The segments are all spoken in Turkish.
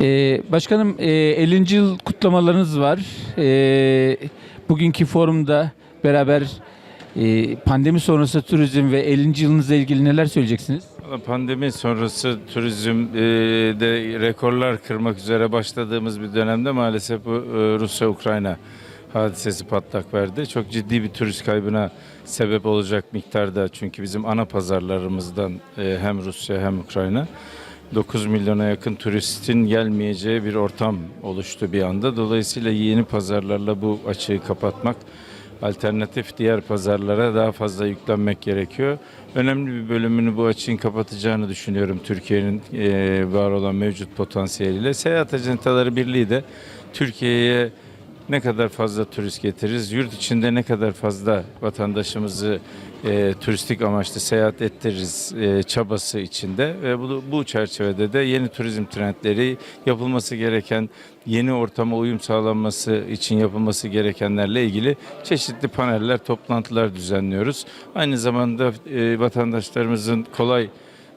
Ee, başkanım e, 50. yıl kutlamalarınız var. Ee, bugünkü forumda beraber e, pandemi sonrası turizm ve 50. yılınızla ilgili neler söyleyeceksiniz? Pandemi sonrası turizmde rekorlar kırmak üzere başladığımız bir dönemde maalesef bu e, Rusya-Ukrayna hadisesi patlak verdi. Çok ciddi bir turist kaybına sebep olacak miktarda çünkü bizim ana pazarlarımızdan e, hem Rusya hem Ukrayna 9 milyona yakın turistin gelmeyeceği bir ortam oluştu bir anda. Dolayısıyla yeni pazarlarla bu açığı kapatmak alternatif diğer pazarlara daha fazla yüklenmek gerekiyor. Önemli bir bölümünü bu açığın kapatacağını düşünüyorum Türkiye'nin eee, var olan mevcut potansiyeliyle. Seyahat Ajantaları Birliği de Türkiye'ye ne kadar fazla turist getiririz, yurt içinde ne kadar fazla vatandaşımızı eee, turistik amaçlı seyahat ettiririz eee, çabası içinde ve bu, bu çerçevede de yeni turizm trendleri yapılması gereken yeni ortama uyum sağlanması için yapılması gerekenlerle ilgili çeşitli paneller, toplantılar düzenliyoruz. Aynı zamanda e, vatandaşlarımızın kolay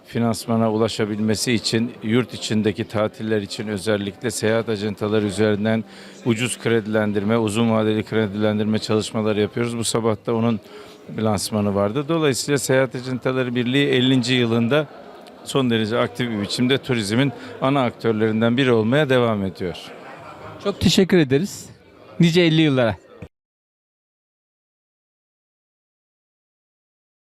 finansmana ulaşabilmesi için yurt içindeki tatiller için özellikle seyahat ajantaları üzerinden ucuz kredilendirme, uzun vadeli kredilendirme çalışmaları yapıyoruz. Bu sabah da onun lansmanı vardı. Dolayısıyla Seyahat Ajantaları Birliği 50. yılında son derece aktif bir biçimde turizmin ana aktörlerinden biri olmaya devam ediyor. Çok teşekkür ederiz. Nice 50 yıllara.